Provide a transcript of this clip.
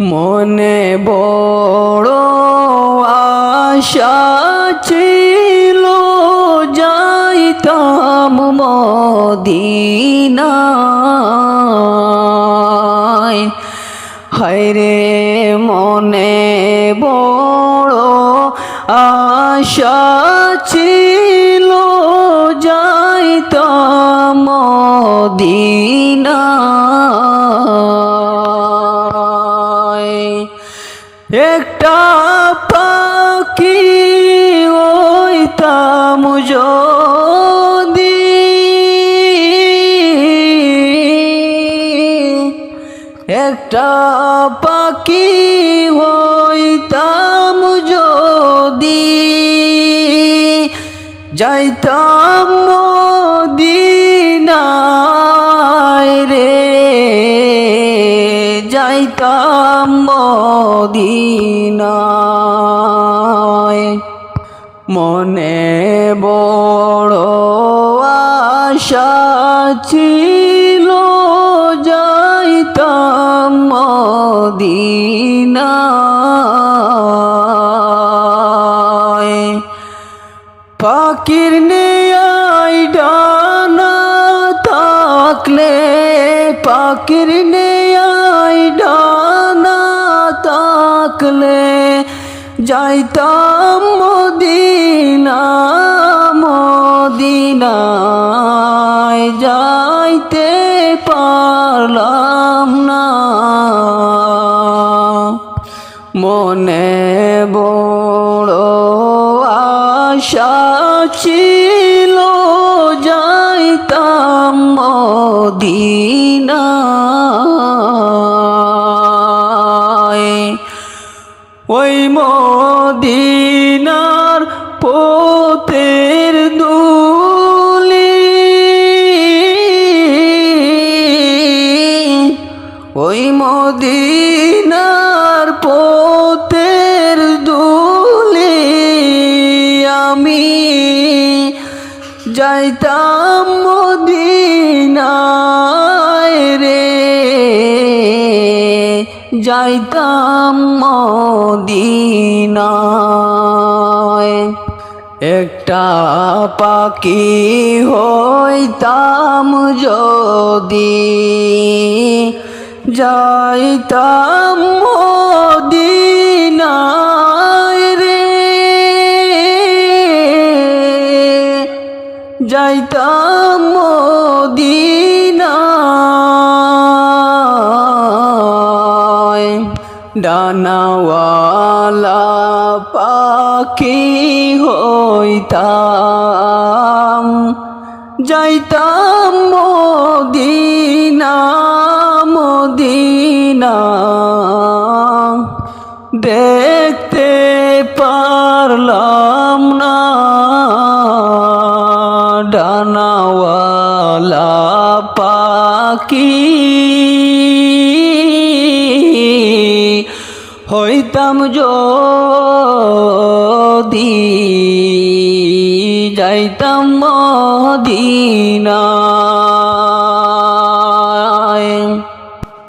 মনে বড় আশা ছিল যাইতাম মদিনায়। হায়রে মনে বড় আশা ছিল যাইতাম মদিনায়। একটা পাখি ওইতাম যদি। একটা পাখি হইতাম যদি। যাইতাম মনে বড় আশা ছিল যাইতাম মদিনায়। পাখির নেয়াই ডানা থাকলে পাখির নেয়াই ডানা থাকলে যাইতাম মদিনা মদিনায় যাইতে পারলাম না। মনে বড় আশা ছিল যাইতাম মদিনায় মদিনার পোতের দুলি আমি যাইতাম মদিনায় রে যাইতাম মদিনায়। একটা পাখি হইতাম যদি যাইতাম মদিনায় রে। যাইতাম মদিনায়। ডানাওয়ালা পাখি হইতাম। যাইতাম মদিনা মদিনা। দেখতে পারলাম না ডানাওয়ালা পাখি। হইতাম যদি যাইতাম মদিনা